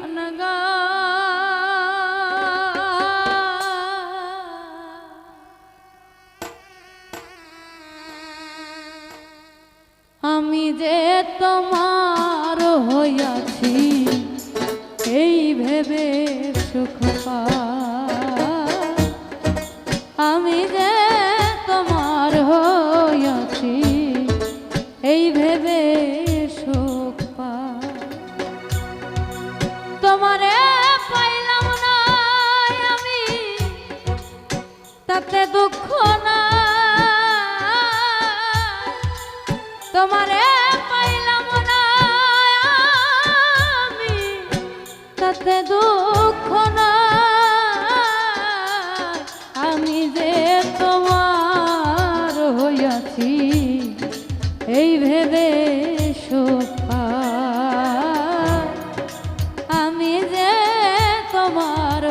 গান আমি যে তোমার হইয়াছি এই ভেবে সুখ আমি যে তোমার হইয়াছি এই ভেবে তাতে দুঃখ না পাইলাম না তাতে দুঃখ না আমি যে তোমার হইয়াছি, এই ভেবে সোফা আমি যে তোমার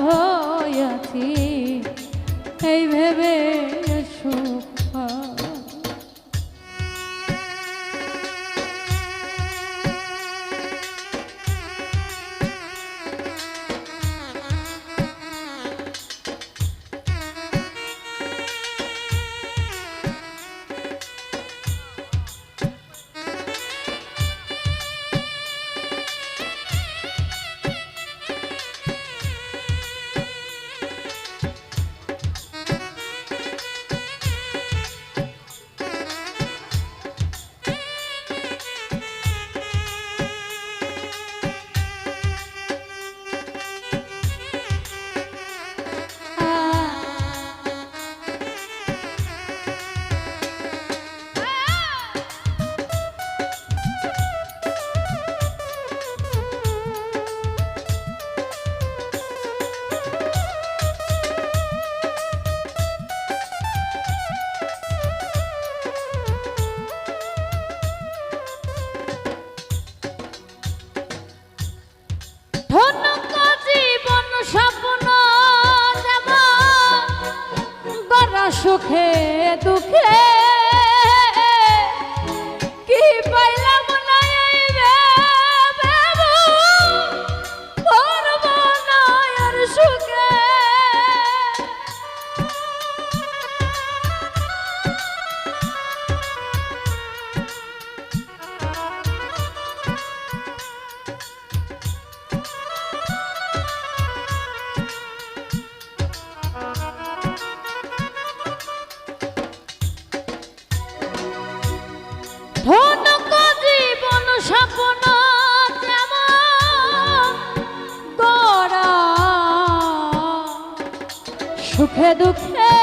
সুখে দুঃখে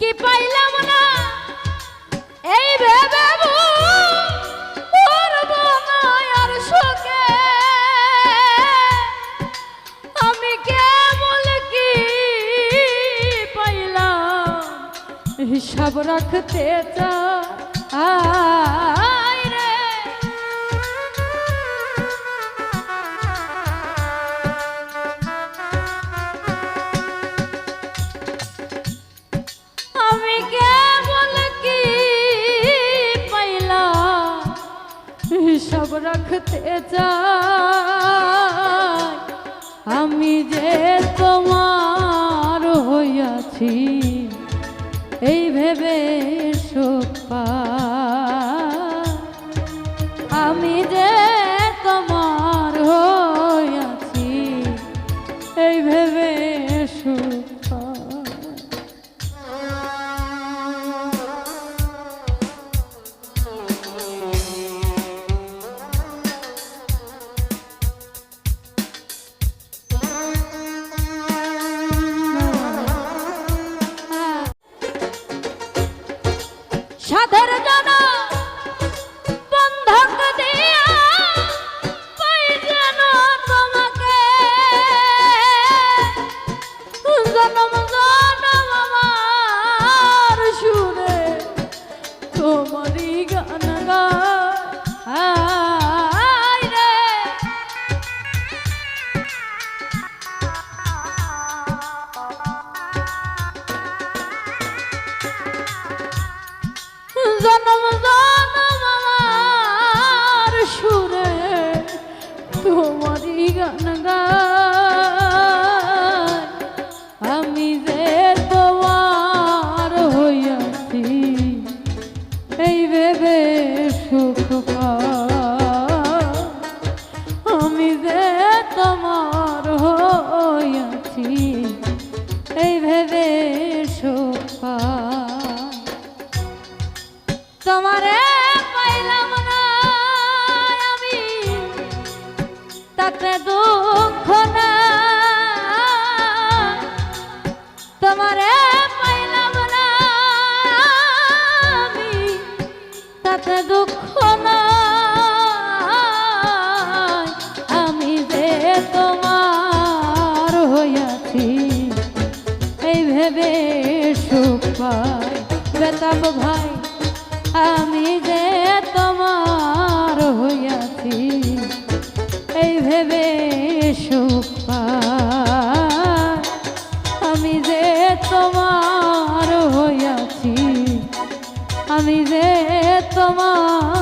কি পাইলাম না? এই ভেবে হিসাব রাখতে চাই। রাখতে চাই। আমি যে তোমার হইয়াছি এই ভেবে সোপা আমি যে জনম জনমার সুরে তোমারই গান আমি যে তোমার হইয়াছি এই ভেবে সুখ পা বেদনা তোমারে পাইলাম না আমি, তাতে দুঃখ না আমি যে তোমার হইয়াছি, এই ভেবে সুখ পাই। বেতাব ভাই, আমি যে তোমার হইয়াছি আমি যে তোমার হইয়াছি আমি যে তোমার